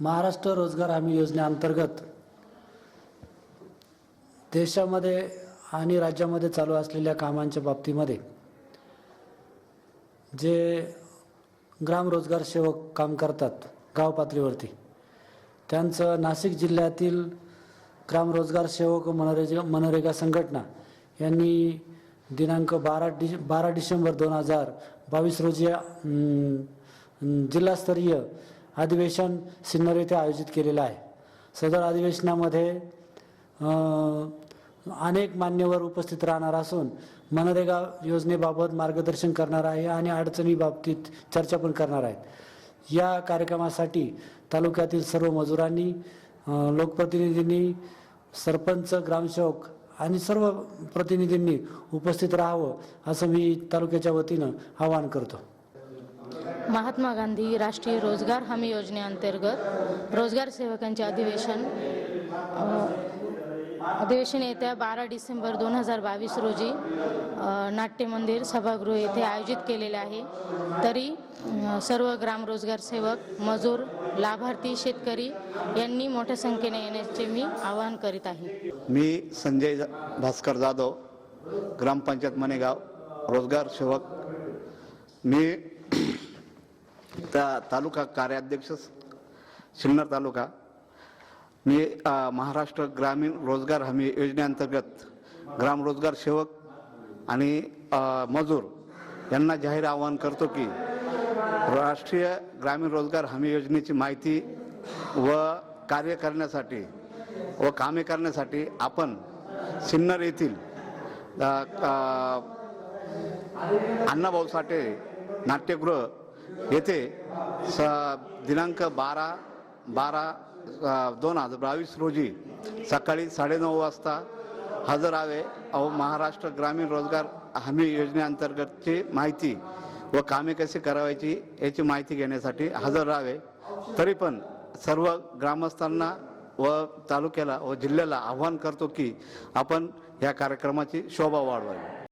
महाराष्ट्र रोजगार हमी योजनेअंतर्गत देशामध्ये आणि राज्यामध्ये चालू असलेल्या कामांच्या बाबतीमध्ये जे ग्राम रोजगार सेवक काम करतात गाव पातळीवरती त्यांचं नाशिक जिल्ह्यातील ग्राम रोजगार सेवक मनरेगा मनरेगा संघटना यांनी दिनांक बारा डि बारा डिसेंबर दोन हजार बावीस रोजी जिल्हास्तरीय अधिवेशन सिन्नर येथे आयोजित केलेलं आहे. सदर अधिवेशनामध्ये अनेक मान्यवर उपस्थित राहणार असून मनरेगा योजनेबाबत मार्गदर्शन करणार आहे आणि अडचणीबाबतीत चर्चा पण करणार आहेत. या कार्यक्रमासाठी तालुक्यातील सर्व मजुरांनी लोकप्रतिनिधींनी सरपंच ग्रामसेवक आणि सर्व प्रतिनिधींनी उपस्थित राहावं असं मी तालुक्याच्या वतीनं आवाहन करतो. महात्मा गांधी राष्ट्रीय रोजगार हमी योजनेअंतर्गत रोजगार सेवकांचे अधिवेशन अधिवेशन येत्या बारा डिसेंबर दोन हजार बावीस रोजी नाट्यमंदिर नाट्य मंदिर सभागृह येथे आयोजित केलेले आहे. तरी सर्व ग्राम रोजगार सेवक मजूर लाभार्थी शेतकरी यांनी मोठ्या संख्येने येण्याचे मी आवाहन करीत आहे. मी संजय भास्कर जाधव ग्रामपंचायत मनेगाव रोजगार सेवक. मी त्या तालुका कार्याध्यक्ष सिन्नर तालुका. मी महाराष्ट्र ग्रामीण रोजगार हमी योजनेअंतर्गत ग्राम रोजगार सेवक आणि मजूर यांना जाहीर आवाहन करतो की राष्ट्रीय ग्रामीण रोजगार हमी योजनेची माहिती व कार्य करण्यासाठी व कामे करण्यासाठी आपण सिन्नर येथील अण्णाभाऊ साठे नाट्यगृह येथे स दिनांक बारा बारा दोन हजार बावीस रोजी सकाळी साडेनऊ वाजता हजर अहो महाराष्ट्र ग्रामीण रोजगार हमी योजनेअंतर्गतची माहिती व कामे कशी करावायची याची माहिती घेण्यासाठी हजर राहावे. तरी पण सर्व ग्रामस्थांना व तालुक्याला व जिल्ह्याला आव्हान करतो की आपण या कार्यक्रमाची शोभा वाढवावी.